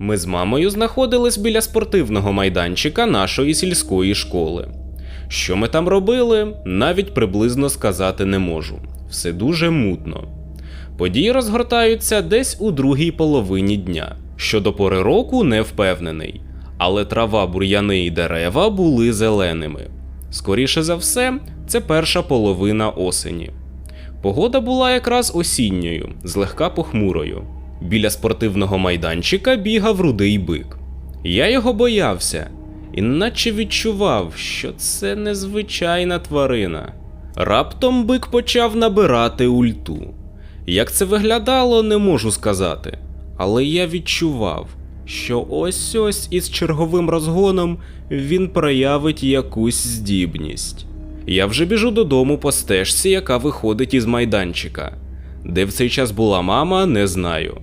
Ми з мамою знаходились біля спортивного майданчика нашої сільської школи. Що ми там робили, навіть приблизно сказати не можу. Все дуже мутно. Події розгортаються десь у другій половині дня. Щодо пори року не впевнений, але трава, бур'яни і дерева були зеленими. Скоріше за все, це перша половина осені. Погода була якраз осінньою, злегка похмурою. Біля спортивного майданчика бігав рудий бик. Я його боявся, і наче відчував, що це незвичайна тварина. Раптом бик почав набирати ульту. Як це виглядало, не можу сказати, але я відчував, що ось ось із черговим розгоном він проявить якусь здібність. Я вже біжу додому по стежці, яка виходить із майданчика. Де в цей час була мама, не знаю.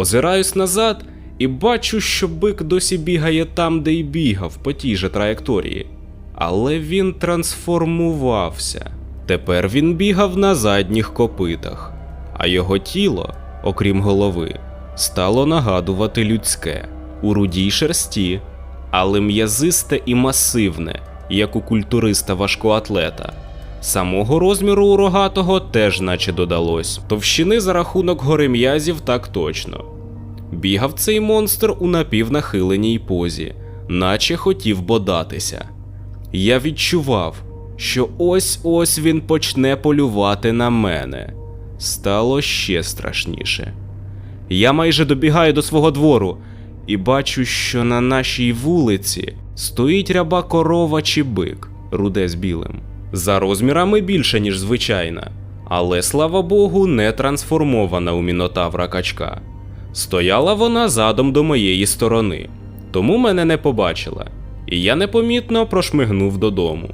Озираюсь назад і бачу, що бик досі бігає там, де й бігав, по тій же траєкторії. Але він трансформувався. Тепер він бігав на задніх копитах, а його тіло, окрім голови, стало нагадувати людське у рудій шерсті, але м'язисте і масивне, як у культуриста важкоатлета. Самого розміру у рогатого теж наче додалось, товщини за рахунок гори м'язів так точно. Бігав цей монстр у напівнахиленій позі, наче хотів бодатися. Я відчував, що ось ось він почне полювати на мене. Стало ще страшніше. Я майже добігаю до свого двору і бачу, що на нашій вулиці стоїть ряба корова чи бик, руде з білим. За розмірами більше, ніж звичайна, але слава Богу, не трансформована у мінотавра качка. Стояла вона задом до моєї сторони, тому мене не побачила, і я непомітно прошмигнув додому.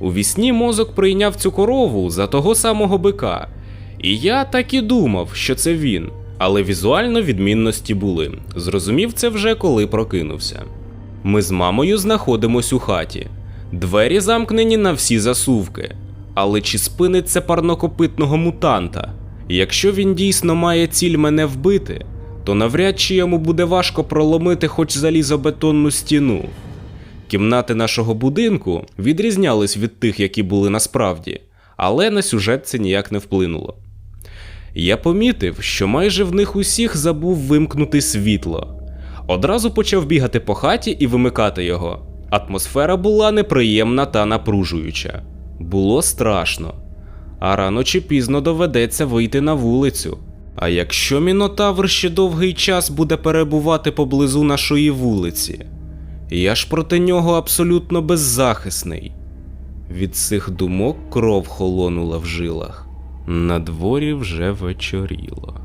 У вісні мозок прийняв цю корову за того самого бика, і я так і думав, що це він, але візуально відмінності були. Зрозумів це вже коли прокинувся. Ми з мамою знаходимось у хаті. Двері замкнені на всі засувки. Але чи спинить це парнокопитного мутанта? Якщо він дійсно має ціль мене вбити, то навряд чи йому буде важко проломити хоч залізобетонну стіну. Кімнати нашого будинку відрізнялись від тих, які були насправді, але на сюжет це ніяк не вплинуло. Я помітив, що майже в них усіх забув вимкнути світло. Одразу почав бігати по хаті і вимикати його. Атмосфера була неприємна та напружуюча. Було страшно. А рано чи пізно доведеться вийти на вулицю. А якщо мінотавр ще довгий час буде перебувати поблизу нашої вулиці, я ж проти нього абсолютно беззахисний. Від цих думок кров холонула в жилах. На дворі вже вечоріло.